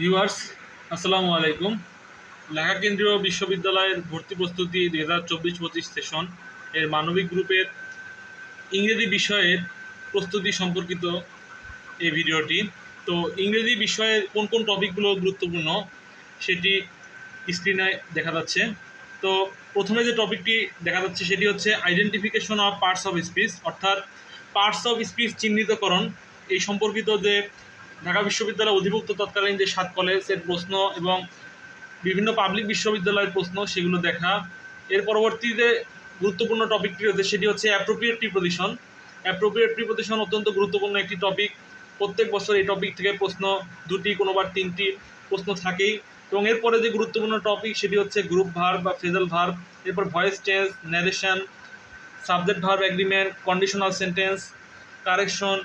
Viewers, আসসালামু আলাইকুম। ঢাকা কেন্দ্রীয় বিশ্ববিদ্যালয়ের ভর্তি প্রস্তুতি দুই হাজার চব্বিশ পঁচিশ সেশন এর মানবিক গ্রুপের ইংরেজি বিষয়ের প্রস্তুতি সম্পর্কিত এই ভিডিওটি। তো ইংরেজি বিষয়ের কোন কোন টপিকগুলো গুরুত্বপূর্ণ সেটি স্ক্রিনে দেখা যাচ্ছে। তো প্রথমে যে টপিকটি দেখা যাচ্ছে সেটি হচ্ছে identification of parts of speech অর্থাৎ পার্টস অফ স্পিচ চিহ্নিতকরণ। এই সম্পর্কিত যে ঢাকা বিশ্ববিদ্যালয় অধিভুক্ত তৎকালীন যে সাত কলেজের প্রশ্ন এবং বিভিন্ন পাবলিক বিশ্ববিদ্যালয়ের প্রশ্ন সেগুলো দেখা। এর পরবর্তীতে গুরুত্বপূর্ণ টপিকটি হচ্ছে, সেটি হচ্ছে অ্যাপ্রোপ্রিয়েট প্রিপোজিশন অ্যাপ্রোপ্রিয়েট প্রিপোজিশন অত্যন্ত গুরুত্বপূর্ণ একটি টপিক প্রত্যেক বছর এই টপিক থেকে প্রশ্ন দুটি, কোনোবার তিনটি প্রশ্ন থাকেই। এবং এরপরে যে গুরুত্বপূর্ণ টপিক সেটি হচ্ছে গ্রুপ ভার্ব বা ফেজাল ভার্ব এরপর voice change narration subject verb agreement conditional sentence correction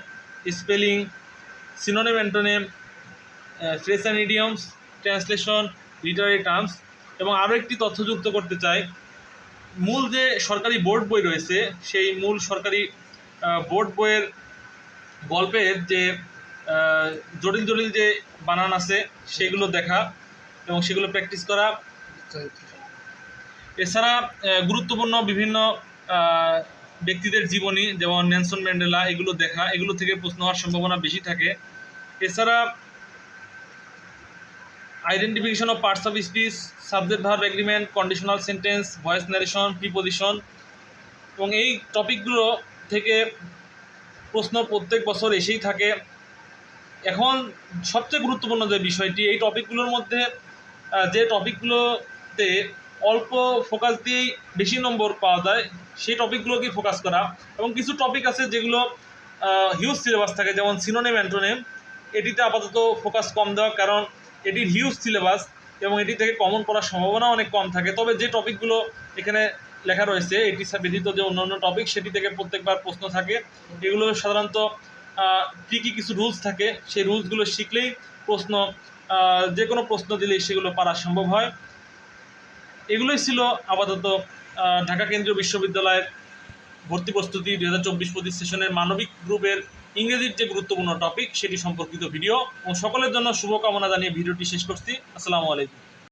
spelling synonym antonym phrase and idioms translation literary terms এবং আরও একটি তথ্য যুক্ত করতে চাই। মূল যে সরকারি বোর্ড বই রয়েছে, সেই মূল সরকারি বোর্ড বইয়ের গল্পের যে জটিল জটিল যে বানান আছে, সেগুলো দেখা এবং সেগুলো প্র্যাকটিস করা। এছাড়া গুরুত্বপূর্ণ বিভিন্ন ব্যক্তিদের জীবনী, যেমন নেলসন ম্যান্ডেলা, এগুলো দেখা, এগুলো থেকে প্রশ্ন হওয়ার সম্ভাবনা বেশি থাকে। এছাড়া identification of parts of speech subject verb agreement conditional sentence voice narration preposition এবং এই টপিকগুলো থেকে প্রশ্ন প্রত্যেক বছর এসেই থাকে। এখন সবচেয়ে গুরুত্বপূর্ণ যে বিষয়টি, এই টপিকগুলোর মধ্যে যে টপিকগুলোতে অল্প ফোকাস দিয়েই বেশি নম্বর পাওয়া যায়। সেই টপিকগুলোকেই ফোকাস করা? এবং কিছু টপিক আছে যেগুলো হিউজ সিলেবাস থাকে, যেমন সিনোনেম অ্যান্টোনেম এটিতে আপাতত ফোকাস কম দেওয়া, কারণ এটির হিউজ সিলেবাস এবং এটি থেকে কমন করার সম্ভাবনা অনেক কম থাকে। তবে যে টপিকগুলো এখানে লেখা রয়েছে, এটি ব্যতীত যে অন্যান্য টপিক সেটি থেকে প্রত্যেকবার প্রশ্ন থাকে। এগুলো সাধারণত কী কী কিছু রুলস থাকে, সেই রুলসগুলো শিখলেই প্রশ্ন যে কোনো প্রশ্ন দিলেই সেগুলো পারা সম্ভব হয়। এগুলোই ছিল আপাতত ঢাকা কেন্দ্রীয় বিশ্ববিদ্যালয়ের ভর্তি প্রস্তুতি দু হাজার চব্বিশ পঁচিশ সেশনের মানবিক গ্রুপের ইংরেজির যে গুরুত্বপূর্ণ টপিক সেটি সম্পর্কিত ভিডিও এবং সকলের জন্য শুভকামনা জানিয়ে ভিডিওটি শেষ করছি। আসসালামু আলাইকুম।